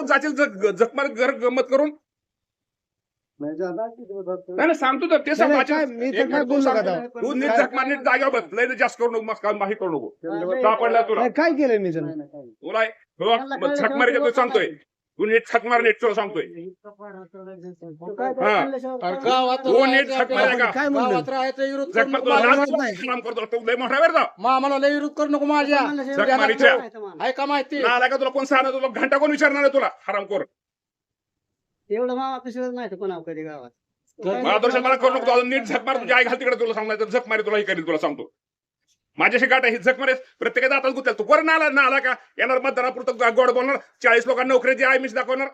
तू जग- जखमार घर गमत करून? नाही नाही, सांगतो तर ते सांगतो. तू नीट जखमार नीट जाग्यावर बस लय जास्त करू नको माही करू नको. सापडला तुला? काय केलंय मी तुला झक मारायच्या तू सांगतोय. तू नीट झक मार नीट तुला सांगतोय तू नीट का? काय म्हणलं? करू मार तुला. काम करतो तू लय मोठा वेळ विरोध करू नको माझ्या. झक मारीच्या आहे का माहिती? आला का तुला कोण सांगणार? तुला घंटा कोण विचारणार आहे तुला? हरामखोर. एवढं मामा पिशवीच नाही कोणा कधी गावात? मला करू नको नीट झक मार तुझ्या आई घाल तिकडे तुला सांगणार झक मारी तुला हे करेल तुला सांगतो. माझ्याशी गाठ आहे ही झक मारे प्रत्येकाचा आता गुत्याल तू कोण आला ना आला का? येणार मतदानापुरतं गोड बोलणार. चाळीस लोकांना नोकरीची आहे मीच दाखवणार.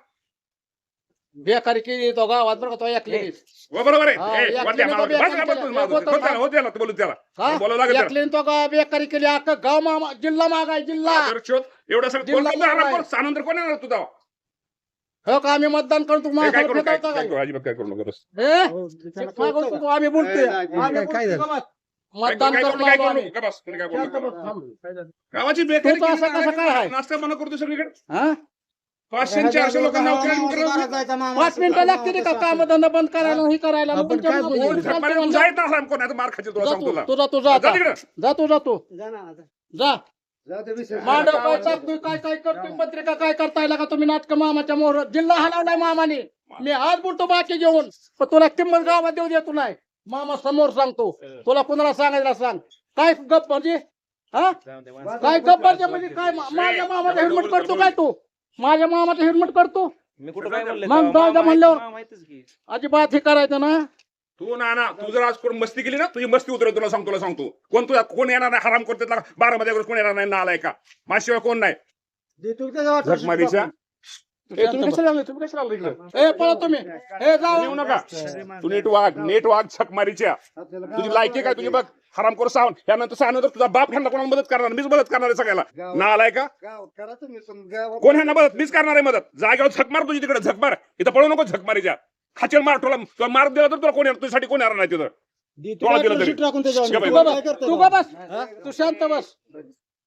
बेकारी केली तो गावात बरं का तो हो. आहे. ए, या बस का, बस बेकार मागं. केलं. त्याला, त्याला, बोलू त्याला हा? बोलावं लागेल त्याला. ऐकली तो का बेकारी केली. अख्खा गाव मामा जिल्हा मागाय जिल्हा. तर शोध, एवढं सगळं कोण जिल्हा. सानंतर कोण येणार तुझा हो का? आम्ही मतदान करू तू हे काय करू? काय फेटावता काय काय करू? अजिबात काय करू नका बस. ए? हो, तू, आम्ही बोलतोय. नाही, नाही, आम्ही काय- काय बोलतोय झालं? काय मतदान काय करू करणार काय करू आम्ही. नका बस तुम्ही काय करू शांत नका. बस, थांब. गावाची बेकारी तू तर असं केली, कसं काय आहे? नाश्ता बंद करतो सगळीकडे हा? पाचशे चारशे लोकांना पाच मिनिटं लागतील का काम धंदा बंद करायला हे करायला मग आपण तुमच्या काय मुलं बोलू? बोलू झक मारी, शकतो तू. जायत ना आराम कोण आहे, मार खायचे तुला जा सांगतो तू तुला तू जा. तिकडे. मांडव काय काय काय करतोय पत्रिका काय करताय का तुम्ही नाटक मामाच्या मोहर जिल्हा हलवलाय मामाने मी आज बोलतो बाकी घेऊन पण तुला किंमत गावात देऊ देतो नाही मामा समोर सांगतो. तुला कुणाला सांगायला सांग? काय गप म्हणजे? हा? काय गप म्हणजे म्हणजे काय मा- माझ्या मामाचा हेल्मेट करतो काय तू? माझ्या मामाचा हेल्मेट करतो? मी कुठं काय म्हणलं मग? जाऊ द्या म्हणल्यावर. माहिती- माहितीच की. अजिबात हे करायचं ना? तू ना ना तू जर आज कोण मस्ती केली ना तुझी मस्ती उतरेल तुला सांगतो तुला सांगतो कोण तुला कोण येणार नाही? हराम करते बारा मध्ये कोण येणार नाही? ना आलाय का माझ्याशिवाय कोण नाही? देतो का गावात? झक मारीच्या ए, तुम्ही कशाला लागले? तुम्ही कशाला लागले इकडे? ए पळा तुम्ही. ए जाऊ. येऊ नका. तू नीट वाघ नीट वाघ छक मारीच्या तुझी लायकी काय? तुझी बघ हराम करू सांग त्यानंतर सांगणार तुझा बाप ह्यांना कोणाला मदत करणार? मीच मदत करणार आहे सगळ्याला. ना आलाय का? करा तुम्ही गावात कोण ह्यांना मदत? मीच करणार आहे मदत. जागेवर झक मार तुझी तिकडे झक मार. इथं पळू नको झक मारीच्या खाचेल मार तुला तुला मार दिला तर तुला कोण येणार? तुझ्यासाठी कोण येणार नाही तिथं? दिलं तरी. टाकून त्याच्यावर. बस. तू शांत बस.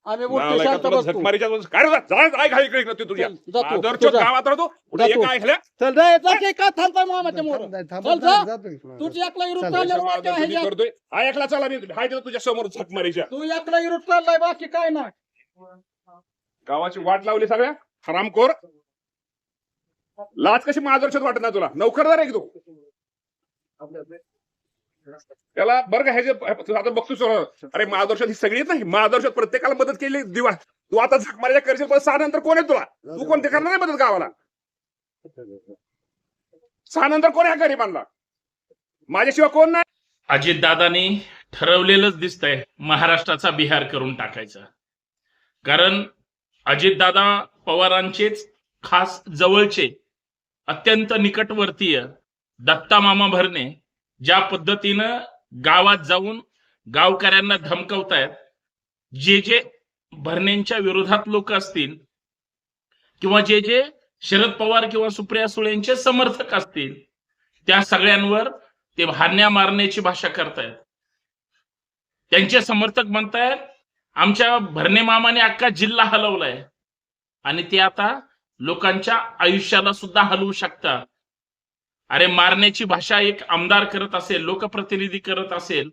आम्ही बोलतो नालायका, शांत तुला बस झक तू मारीच्या वेळेस काय रे जा, जा, जा, घाई इकडे इकडे तुझ्या चल, जा तू, आदरच्या तू जा. गावात राहतो. कुठे जा एक तू. ऐकल्या चल रे जा की का थांबताय मामाच्या मोर? नाही, थांब, चल, जा. थांब, जातोय. तुझी एकला यात. करतोय. हा ऐकला चला मी हाय तुझ्या समोर झक मारीच्या तू एकला विरोध चाललाय बाकी काय नाही. गावाची वाट लावली सगळ्या? हरामखोर. लाच कशी मार्गदर्शक वाटत नाही तुला? नोकरदार आहे की तू त्याला बरं का ह्याचे तू आता बघतोस अरे मार्गदर्शक ही सगळी आहेत नाही. मार्गदर्शक प्रत्येकाला मदत केली दिवा. तू आता झक मारायच्या करशील पण सहा नंतर कोण आहे तुला? तू कोणते करणार नाही मदत गावाला? सहा नंतर कोण आहे गरीबांना? माझ्याशिवाय कोण नाही? अजितदादांनी ठरवलेलंच दिसतंय महाराष्ट्राचा बिहार करून टाकायचा. कारण अजितदादा पवारांचेच खास जवळचे अत्यंत निकटवर्तीय दत्ता मामा भरणे ज्या पद्धतीनं गावात जाऊन गावकऱ्यांना धमकवतायत जे जे भरणेंच्या विरोधात लोक असतील किंवा जे जे शरद पवार किंवा सुप्रिया सुळेंचे समर्थक असतील त्या सगळ्यांवर ते हारण्या मारण्याची भाषा करतायत. त्यांचे समर्थक म्हणतायत आमच्या भरणे मामाने अख्खा जिल्हा हलवलाय आणि ते आता लोकांच्या आयुष्याला सुद्धा हलवू शकतात. अरे मारण्याची भाषा एक आमदार करत असेल लोकप्रतिनिधी करत असेल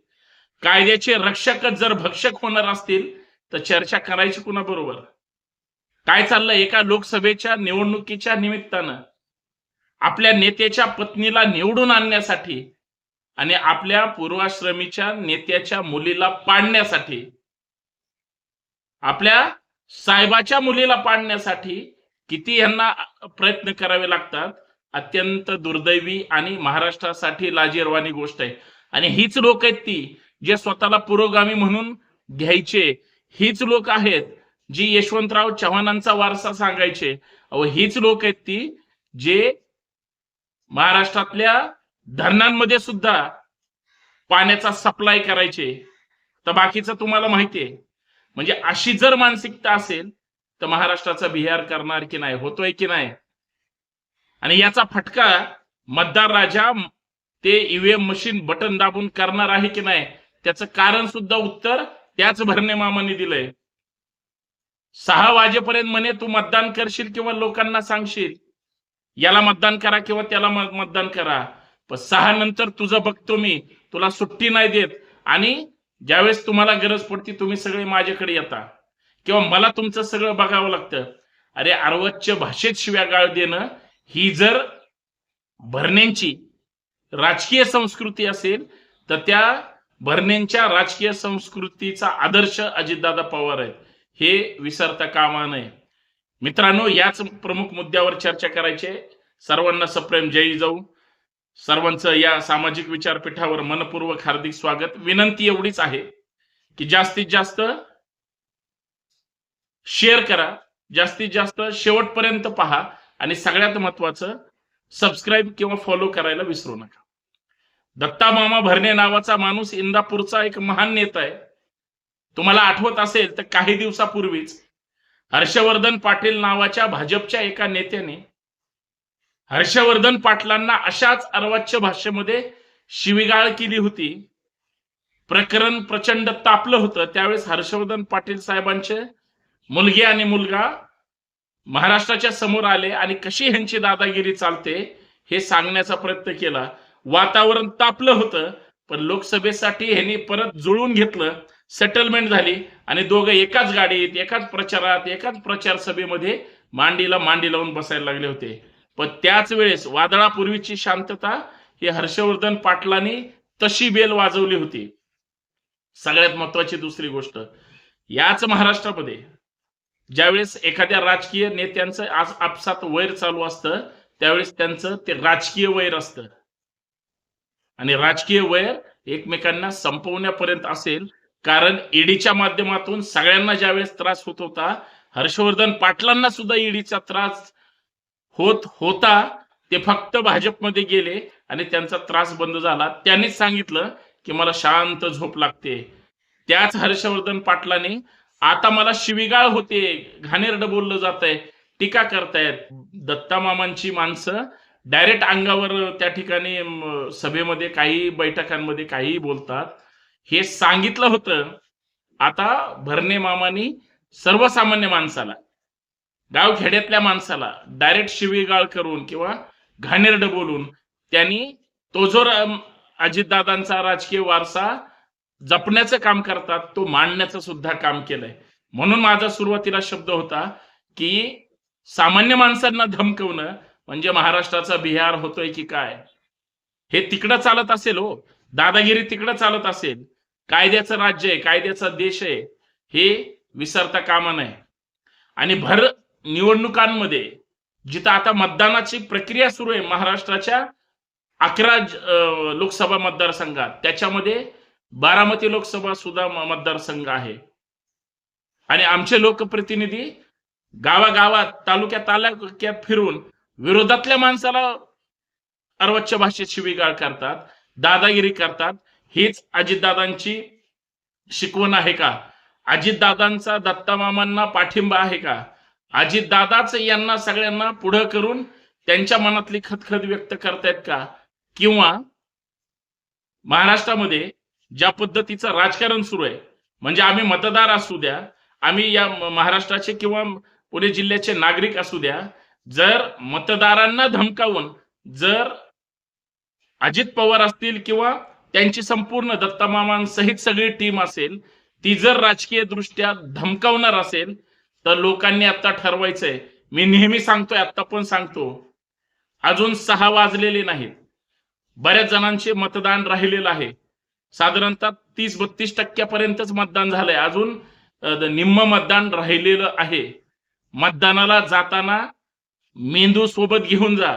कायद्याचे रक्षकच जर भक्षक होणार असतील तर चर्चा करायची कुणाबरोबर? काय चाललंय एका लोकसभेच्या निवडणुकीच्या निमित्तानं? आपल्या नेत्याच्या पत्नीला निवडून आणण्यासाठी आणि आपल्या पूर्वाश्रमीच्या नेत्याच्या मुलीला पाडण्यासाठी. आपल्या साहेबाच्या मुलीला पाडण्यासाठी किती यांना प्रयत्न करावे लागतात? अत्यंत दुर्दैवी आणि महाराष्ट्रासाठी लाजीरवाणी गोष्ट आहे. आणि हीच लोक आहेत ती जे स्वतःला पुरोगामी म्हणून घ्यायचे. हीच लोक आहेत जी यशवंतराव चव्हाणांचा वारसा सांगायचे. अहो हीच लोक आहेत ती जे महाराष्ट्रातल्या धरणांमध्ये सुद्धा पाण्याचा सप्लाय करायचे. तर बाकीचं तुम्हाला माहितीये. म्हणजे अशी जर मानसिकता असेल तर महाराष्ट्राचा बिहार करणार की नाही? होतोय की नाही? आणि याचा फटका मतदार राजा ते ईव्हीएम मशीन बटन दाबून करणार आहे की नाही त्याचं कारण सुद्धा उत्तर त्याच भरणे मामाने दिलंय. सहा वाजेपर्यंत म्हणे तू मतदान करशील किंवा लोकांना सांगशील? याला मतदान करा किंवा त्याला मतदान करा. पण सहा नंतर तुझं बघतो मी तुला सुट्टी नाही देत आणि ज्यावेळेस तुम्हाला गरज पडती तुम्ही सगळे माझ्याकडे येता. किंवा मला तुमचं सगळं बघावं लागतं. अरे अर्वच्य भाषेत शिव्या गाळ देणं ही जर भरण्यांची राजकीय संस्कृती असेल तर त्या भरण्यांच्या राजकीय संस्कृतीचा आदर्श अजितदादा पवार आहेत. हे विसरता कामा नये. मित्रांनो याच प्रमुख मुद्द्यावर चर्चा करायचे सर्वांना सप्रेम जय जाऊ. सर्वांचं या सामाजिक विचारपीठावर मनपूर्वक हार्दिक स्वागत. विनंती एवढीच आहे की जास्तीत जास्त शेअर करा. जास्तीत जास्त शेवटपर्यंत पहा. आणि सगळ्यात महत्वाचं सबस्क्राईब किंवा फॉलो करायला विसरू नका. दत्ता मामा भरणे नावाचा माणूस इंदापूरचा एक महान नेता आहे. तुम्हाला आठवत असेल तर काही दिवसापूर्वीच हर्षवर्धन पाटील नावाच्या भाजपच्या एका नेत्याने हर्षवर्धन पाटलांना अशाच अर्वाच्य भाषेमध्ये शिविगाळ केली होती. प्रकरण प्रचंड तापलं होतं. त्यावेळेस हर्षवर्धन पाटील साहेबांचे मुलगी आणि मुलगा महाराष्ट्राच्या समोर आले आणि कशी ह्यांची दादागिरी चालते हे सांगण्याचा प्रयत्न केला. वातावरण तापलं होतं पण लोकसभेसाठी ह्यांनी परत जुळून घेतलं सेटलमेंट झाली आणि दोघं एकाच गाडीत एकाच प्रचारात एकाच प्रचार सभेमध्ये मांडीला मांडी लावून बसायला लागले होते. पण त्याच वेळेस वादळापूर्वीची शांतता ही हर्षवर्धन पाटलांनी तशी बेल वाजवली होती. सगळ्यात महत्वाची दुसरी गोष्ट याच महाराष्ट्रामध्ये ज्यावेळेस एखाद्या राजकीय नेत्यांचं आज आपसात वैर चालू असतं त्यावेळेस त्यांचं ते राजकीय वैर असतं. आणि राजकीय वैर एकमेकांना संपवण्यापर्यंत असेल कारण ईडीच्या माध्यमातून सगळ्यांना ज्यावेळेस त्रास होत होता हर्षवर्धन पाटलांना सुद्धा ईडीचा त्रास होत होता ते फक्त भाजपमध्ये गेले आणि त्यांचा त्रास बंद झाला. त्यांनीच सांगितलं की मला शांत झोप लागते. त्याच हर्षवर्धन पाटलाने आता मला शिविगाळ होते घाणेरड बोललं जात आहे टीका करतायत. दत्ता मामांची माणसं डायरेक्ट अंगावर त्या ठिकाणी सभेमध्ये काही बैठकांमध्ये काहीही बोलतात. हे सांगितलं होतं. आता भरणे मामानी सर्वसामान्य माणसाला गाव खेड्यातल्या माणसाला डायरेक्ट शिवीगाळ करून किंवा घाणेरड बोलून त्यांनी तो जो अजितदादांचा राजकीय वारसा जपण्याचं काम करतात तो मांडण्याचं सुद्धा काम केलंय. म्हणून माझा सुरुवातीला शब्द होता की सामान्य माणसांना धमकवणं म्हणजे महाराष्ट्राचा बिहार होतोय की काय? हे तिकडं चालत असेल हो. दादागिरी तिकडं चालत असेल. कायद्याचं राज्य आहे कायद्याचा देश आहे हे विसरता कामा नये. आणि भर निवडणुकांमध्ये जिथं आता मतदानाची प्रक्रिया सुरू आहे महाराष्ट्राच्या अकरा लोकसभा मतदारसंघात त्याच्यामध्ये बारामती लोकसभा सुद्धा मतदारसंघ आहे. आणि आमचे लोकप्रतिनिधी गावागावात तालुक्यात तालुक्यात फिरून विरोधातल्या माणसाला अर्वच्य भाषेत शिवीगाळ करतात दादागिरी करतात. हीच अजितदादांची शिकवण आहे का? अजितदादांचा दत्तामामांना पाठिंबा आहे का? अजितदादाच यांना सगळ्यांना पुढं करून त्यांच्या मनातली खतखत व्यक्त करतायत का? किंवा महाराष्ट्रामध्ये ज्या पद्धतीचं राजकारण सुरू आहे म्हणजे आम्ही मतदार असू द्या आम्ही या महाराष्ट्राचे किंवा पुणे जिल्ह्याचे नागरिक असू द्या जर मतदारांना धमकावून जर अजित पवार असतील किंवा त्यांची संपूर्ण दत्तामामांसहित सगळी टीम असेल ती जर राजकीय दृष्ट्या धमकावणार असेल तर लोकांनी आता ठरवायचंय. मी नेहमी सांगतोय आता पण सांगतो अजून सहा वाजलेले नाहीत. बऱ्याच जणांचे मतदान राहिलेलं आहे. साधारणतः तीस बत्तीस टक्क्यापर्यंतच मतदान झालंय. अजून निम्म मतदान राहिलेलं आहे. मतदानाला जाताना मेंदू सोबत घेऊन जा.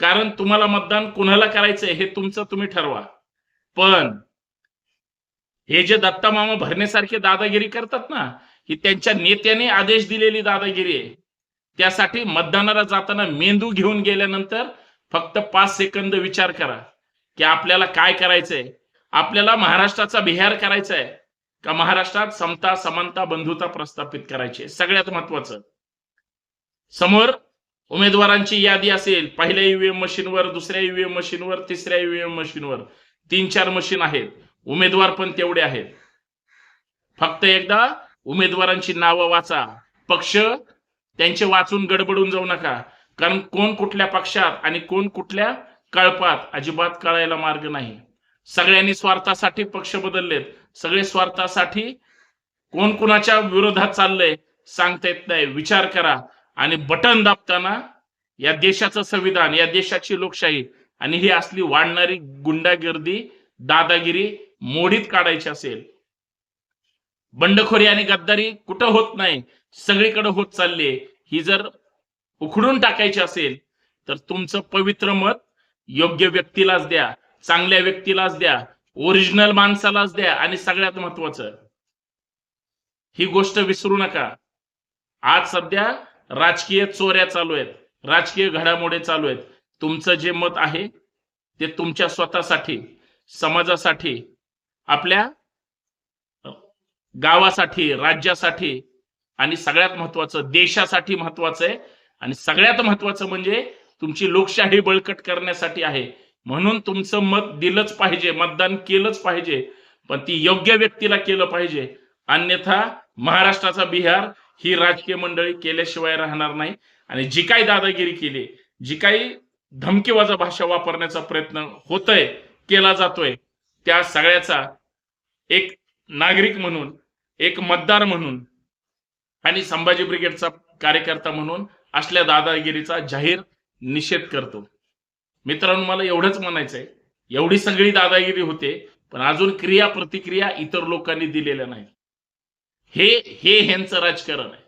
कारण तुम्हाला मतदान कुणाला करायचंय हे तुमचं तुम्ही ठरवा. पण हे जे दत्ता मामा भरण्यासारखे दादागिरी करतात ना ही त्यांच्या नेत्याने आदेश दिलेली दादागिरी आहे. त्यासाठी मतदानाला जाताना मेंदू घेऊन गेल्यानंतर फक्त पाच सेकंद विचार करा की आपल्याला काय करायचंय. आपल्याला महाराष्ट्राचा बिहार करायचा आहे का महाराष्ट्रात समता समानता बंधुता प्रस्थापित करायची सगळ्यात महत्वाचं. समोर उमेदवारांची यादी असेल पहिल्या ईव्हीएम मशीनवर दुसऱ्या ईव्हीएम मशीनवर तिसऱ्या ईव्हीएम मशीनवर. तीन चार मशीन आहेत. उमेदवार पण तेवढे आहेत. फक्त एकदा उमेदवारांची नावं वाचा. पक्ष त्यांचे वाचून गडबडून जाऊ नका. कारण कोण कुठल्या पक्षात आणि कोण कुठल्या कळपात अजिबात कळायला मार्ग नाही. सगळ्यांनी स्वार्थासाठी पक्ष बदललेत. सगळे स्वार्थासाठी कोण कोणाच्या विरोधात चाललंय सांगता येत नाही. विचार करा आणि बटन दाबताना या देशाचं संविधान या देशाची लोकशाही आणि ही असली वाढणारी गुंडागिर्दी दादागिरी मोडीत काढायची असेल. बंडखोरी आणि गद्दारी कुठं होत नाही सगळीकडे होत चालली ही जर उखडून टाकायची असेल तर तुमचं पवित्र मत योग्य व्यक्तीलाच द्या. चांगल्या व्यक्तीलाच द्या ओरिजिनल माणसालाच द्या आणि सगळ्यात महत्वाचं ही गोष्ट विसरू नका. आज सध्या राजकीय चोऱ्या चालू आहेत राजकीय घडामोडी चालू आहेत. तुमचं जे मत आहे ते तुमच्या स्वतःसाठी समाजासाठी आपल्या गावासाठी राज्यासाठी आणि सगळ्यात महत्वाचं देशासाठी महत्वाचं आहे. आणि सगळ्यात महत्वाचं म्हणजे तुमची लोकशाही बळकट करण्यासाठी आहे. म्हणून तुमचं मत दिलंच पाहिजे मतदान केलंच पाहिजे पण ती योग्य व्यक्तीला केलं पाहिजे. अन्यथा महाराष्ट्राचा बिहार ही राजकीय मंडळी केल्याशिवाय राहणार नाही. आणि जी काही दादागिरी केली जी काही धमकीवाजा भाषा वापरण्याचा प्रयत्न होतोय केला जातोय त्या सगळ्याचा एक नागरिक म्हणून एक मतदार म्हणून आणि संभाजी ब्रिगेडचा कार्यकर्ता म्हणून असल्या दादागिरीचा जाहीर निषेध करतो. मित्रांनो मला एवढंच म्हणायचंय. एवढी सगळी दादागिरी होते पण अजून क्रिया प्रतिक्रिया इतर लोकांनी दिलेल्या नाही हे हे ह्यांचं राजकारण आहे.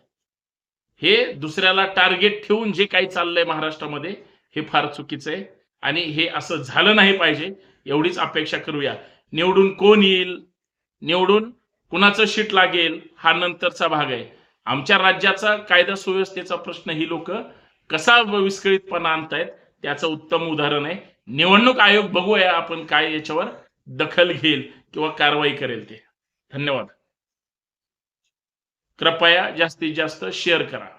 हे दुसऱ्याला टार्गेट ठेवून जे काही चाललंय महाराष्ट्रामध्ये हे फार चुकीचं आहे. आणि हे असं झालं नाही पाहिजे एवढीच अपेक्षा करूया. निवडून कोण येईल? निवडून कुणाचं शीट लागेल? हा नंतरचा भाग आहे. आमच्या राज्याचा कायदा सुव्यवस्थेचा प्रश्न ही लोक कसा विस्कळीतपणा आणतायत त्याचं उत्तम उदाहरण आहे. निवडणूक आयोग बघूया आपण काय याच्यावर दखल घेईल किंवा कारवाई करेल ते. धन्यवाद. कृपया जास्तीत जास्त शेअर करा.